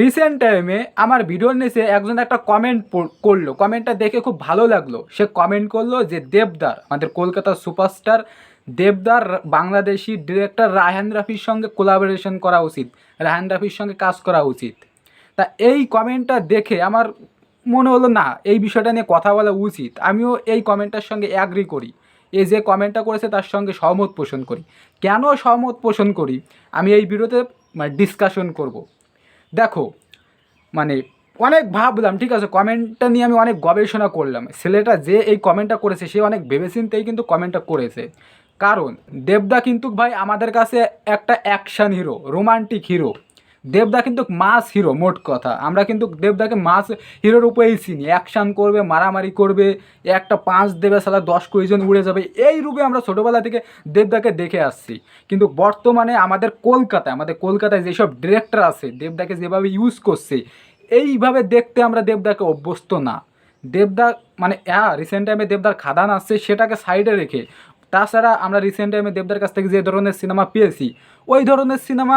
Recent টাইমে আমার ভিডিওর নিচে একজন একটা কমেন্ট করল। কমেন্টটা দেখে খুব ভালো লাগল। সে কমেন্ট করল যে, দেবদার, আমাদের কলকাতার সুপারস্টার দেবদার, বাংলাদেশি ডিরেক্টর রায়হান রাফির সঙ্গে কোলাবোরেশন করা উচিত। রায়হান রাফির সঙ্গে কাজ করা উচিত। তা এই কমেন্টটা দেখে আমার মনে হলো, না, এই বিষয়টা নিয়ে কথা বলা উচিত। আমিও এই কমেন্টটার সঙ্গে অ্যাগ্রি করি। এ যে কমেন্টটা করেছে তার সঙ্গে সহমত পোষণ করি। কেন সহমত পোষণ করি? আমি এই ভিডিওতে ডিসকাশন করব। দেখো মানে অনেক ভাবলাম, ঠিক আছে কমেন্টটা নিয়ে আমি অনেক গবেষণা করলাম। ছেলেটা যে এই কমেন্টটা করেছে, সে অনেক ভেবেচিন্তেই কিন্তু কমেন্টটা করেছে। কারণ দেবদা কিন্তু ভাই আমাদের কাছে একটা অ্যাকশান হিরো রোমান্টিক হিরো দেবদা কিন্তু মাস হিরো, মোট কথা। আমরা কিন্তু দেবদাকে মাস হিরোর উপরেই চিনি। অ্যাকশান করবে, মারামারি করবে, একটা পাঁচ দেবে, সালা দশ কুড়িজন উড়ে যাবে। এই রূপে আমরা ছোটোবেলা থেকে দেবদাকে দেখে আসছি। কিন্তু বর্তমানে আমাদের কলকাতায় আমাদের কলকাতায় যেসব ডিরেক্টর আছে, দেবদাকে যেভাবে ইউজ করছে, এইভাবে দেখতে আমরা দেবদাকে অভ্যস্ত না। দেবদা মানে হ্যাঁ রিসেন্ট টাইমে দেবদার খাদান আসছে, সেটাকে সাইডে রেখে তাছাড়া আমরা রিসেন্ট টাইমে দেবদার কাছ থেকে যে ধরনের সিনেমা পেয়েছি, ওই ধরনের সিনেমা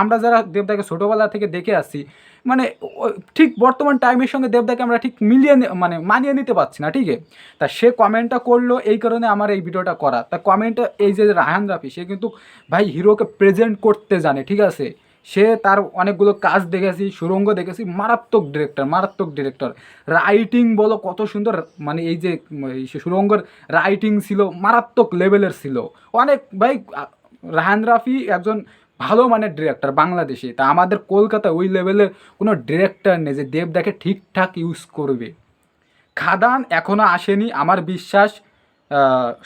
আমরা যারা দেবদাকে ছোটোবেলা থেকে দেখে আসি মানে ঠিক বর্তমান টাইমের সঙ্গে দেবদাকে আমরা ঠিক মিলিয়ে মানে মানিয়ে নিতে পারছি না ঠিক আছে তা সে কমেন্টটা করল, এই কারণে আমার এই ভিডিওটা করা। তা কমেন্টটা এই যে রাহান রাফি, সে কিন্তু ভাই হিরোকে প্রেজেন্ট করতে জানে, ঠিক আছে? সে তার অনেকগুলো কাজ দেখেছি, সুরঙ্গ দেখেছি, মারাত্মক ডিরেক্টর মারাত্মক ডিরেক্টর রাইটিং বলো কত সুন্দর মানে এই যে সুরঙ্গর রাইটিং ছিল, মারাত্মক লেভেলের ছিল। অনেক, ভাই রাহান রাফি একজন ভালো মানের ডিরেক্টর বাংলাদেশে। তা আমাদের কলকাতায় ওই লেভেলের কোনো ডিরেক্টর নেই যে দেবদাকে ঠিকঠাক ইউজ করবে। খাদান এখনও আসেনি, আমার বিশ্বাস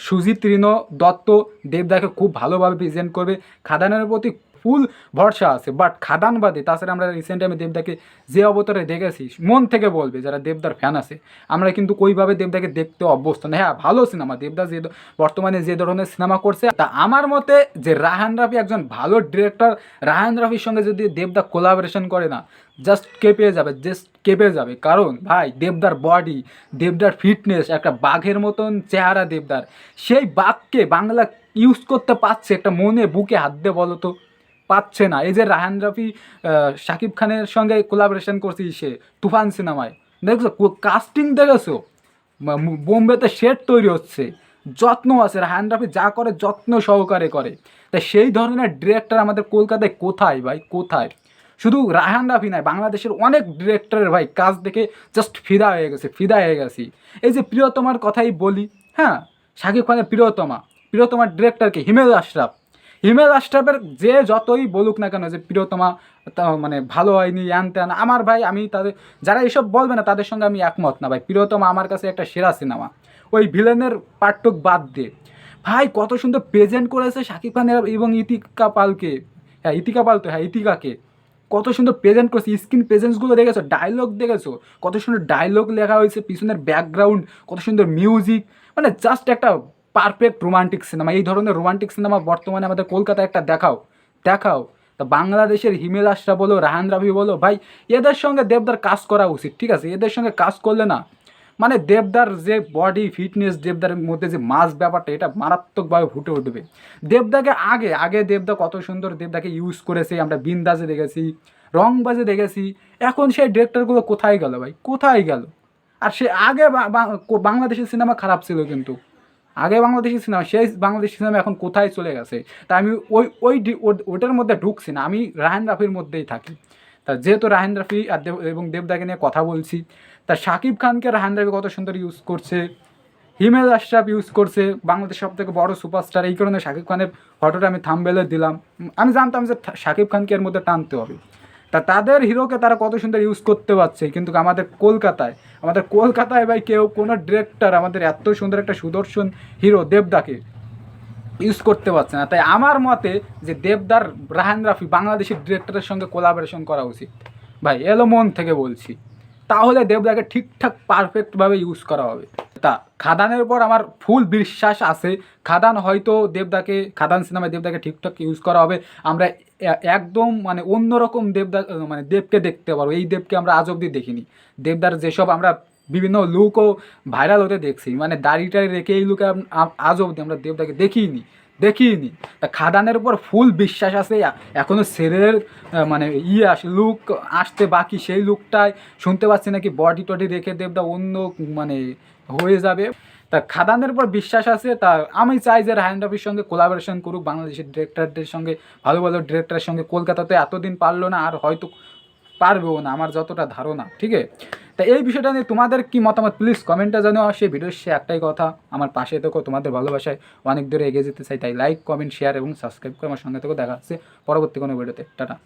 সুজিত ঋণ দত্ত দেবদাকে খুব ভালোভাবে প্রেজেন্ট করবে। খাদানের প্রতি ফুল ভরসা আছে বাট খাদান বাদে, তাছাড়া আমরা রিসেন্ট টাইমে দেবদাকে যে অবতারে দেখেছি, মন থেকে বলবে যারা দেবদার ফ্যান আছে, আমরা কিন্তু ওইভাবে দেবদাকে দেখতে অভ্যস্ত না। হ্যাঁ ভালো সিনেমা দেবদা যে বর্তমানে যে ধরনের সিনেমা করছে, তা আমার মতে যে রাহান রাফি একজন ভালো ডিরেক্টর রাহান রাফির সঙ্গে যদি দেবদা কোলাবোরেশন করে না জাস্ট কেঁপে যাবে জাস্ট কেঁপে যাবে। কারণ ভাই, দেবদার বডি দেবদার ফিটনেস একটা বাঘের মতন চেহারা দেবদার। সেই বাঘকে বাংলা ইউজ করতে পারছে একটা মনে বুকে হাত দিয়ে বলো তো। পাচ্ছে না। এই যে রাহান রাফি শাকিব খানের সঙ্গে কোলাবোরেশন করছি সে তুফান সিনেমায়। দেখছ কাস্টিং দেখেছ? বোম্বেতে সেট তৈরি হচ্ছে। যত্ন আছে। রাহান রাফি যা করে যত্ন সহকারে করে। তাই সেই ধরনের ডিরেক্টর আমাদের কলকাতায় কোথায় ভাই? কোথায়? শুধু রাহান রাফি নয়, বাংলাদেশের অনেক ডিরেক্টরের ভাই কাজ দেখে জাস্ট ফিদা হয়ে গেছে, ফিদা হয়ে গেছি। এই যে প্রিয়তমার কথাই বলি হ্যাঁ? শাকিব খানের প্রিয়তমা। প্রিয়তমার ডিরেক্টরকে হিমেল আশরাফ। হিমেল আশরাফের যে যতই বলুক না কেন, যে প্রিয়তমা মানে ভালো হয়নি, ইয়ান ত্যান, আমার ভাই, আমি তাদের, যারা এসব বলবে না, তাদের সঙ্গে আমি একমত না ভাই। প্রিয়তমা আমার কাছে একটা সেরা সিনেমা। ওই ভিলেনের পার্টটুক বাদ দিয়ে ভাই, কত সুন্দর প্রেজেন্ট করেছে শাকিব খানের এবং ইতিকা পালকে। হ্যাঁ ইতিকা পাল তো হ্যাঁ ইতিকাকে। কত সুন্দর প্রেজেন্ট করছে, স্ক্রিন প্রেজেন্সগুলো দেখেছ ডায়লগ দেখেছ? কত সুন্দর ডায়লগ লেখা হয়েছে, পিছনের ব্যাকগ্রাউন্ড কত সুন্দর মিউজিক মানে জাস্ট একটা পারফেক্ট রোমান্টিক সিনেমা এই ধরনের রোমান্টিক সিনেমা বর্তমানে আমাদের কলকাতায় একটা দেখাও। দেখাও। তা বাংলাদেশের হিমেল আশরা বলো, রাহান রাভি বলো, ভাই, এদের সঙ্গে দেবদার কাজ করা উচিত, ঠিক আছে? এদের সঙ্গে কাজ করলে না মানে দেবদার যে বডি ফিটনেস দেবদারের মধ্যে যে মাস ব্যাপারটা, এটা মারাত্মকভাবে ফুটে উঠবে। দেবদাকে আগে আগে দেবদা কত সুন্দর দেবদাকে ইউজ করেছে, আমরা বিন্দাসে দেখেছি রংবাজে দেখেছি। এখন সেই ডিরেক্টরগুলো কোথায় গেল, ভাই? কোথায় গেল? আর সে আগে বাংলাদেশের সিনেমা খারাপ ছিল কিন্তু। আগে বাংলাদেশি সিনেমা সেই বাংলাদেশি সিনেমা এখন কোথায় চলে গেছে? তা আমি ওই ওই ডি- ও- ওটার মধ্যে ঢুকছি না, আমি রাহান রাফির মধ্যেই থাকি। তা যেহেতু রাহান রাফি আর দেব, এবং দেবদাকে নিয়ে কথা বলছি, তা শাকিব খানকে রাহান রাফি কত সুন্দর ইউজ করছে, হিমেল আশরাফ ইউজ করছে বাংলাদেশ সব থেকে বড়ো সুপারস্টার এই কারণে শাকিব খানের ফটোটা আমি থামবেলে দিলাম। আমি জানতাম যে শাকিব খানকে এর মধ্যে টানতে হবে। তা তাদের হিরোকে তারা কত সুন্দর ইউজ করতে পারছে, কিন্তু আমাদের কলকাতায় আমাদের কলকাতায় ভাই কেউ কোনো ডিরেক্টর আমাদের এত সুন্দর একটা সুদর্শন হিরো দেবদাকে ইউজ করতে পারছে না। তাই আমার মতে যে দেবদার, রাহান রাফি বাংলাদেশের ডিরেক্টরের সঙ্গে কোলাবোরেশন করা উচিত। ভাই, এলো মন থেকে বলছি। তাহলে দেবদাকে ঠিকঠাক পারফেক্টভাবে ইউজ করা হবে। তা খাদানের উপর আমার ফুল বিশ্বাস আছে। খাদান হয়তো দেবদাকে, খাদান সিনেমায় দেবদাকে ঠিকঠাক ইউজ করা হবে। আমরা একদম মানে অন্যরকম দেবদা মানে দেবকে দেখতে পারব এই দেবকে আমরা আজ অবধি দেখিনি। দেবদার যেসব আমরা বিভিন্ন লুকও ভাইরাল হতে দেখছি মানে দাড়িটাই রেখে এই লুকে আজ অবধি আমরা দেবদাকে দেখিনি দেখিনি। তা খাদানের উপর ফুল বিশ্বাস আছে এখনও এখনও ছেলের মানে ইয়ে আস, লুক আসতে বাকি, সেই লুকটাই শুনতে পাচ্ছি নাকি বডি টডি রেখে দেবদা অন্য মানে হয়ে যাবে। তা খাদানের উপর বিশ্বাস আছে, তা আমি চাই যে রায়ন রবির সঙ্গে কোলাবোরেশন করুক, বাংলাদেশের ডিরেক্টরদের সঙ্গে, ভালো ভালো ডিরেক্টরের সঙ্গে। কলকাতাতে এতদিন পারল না, আর হয়তো পারবেও না, আমার যতটা ধারণা, ঠিক আছে? তা এই বিষয়টা নিয়ে তোমাদের কি মতামত? প্লিজ কমেন্টটা আর সেই ভিডিওর সে একটাই কথা, আমার পাশে থেকো, তোমাদের ভালোবাসায় অনেক দূরে এগিয়ে যেতে চাই, তাই লাইক কমেন্ট শেয়ার এবং সাবস্ক্রাইব করে আমার সঙ্গে থেকেও দেখা হচ্ছে পরবর্তী কোনো ভিডিওতে টাটা।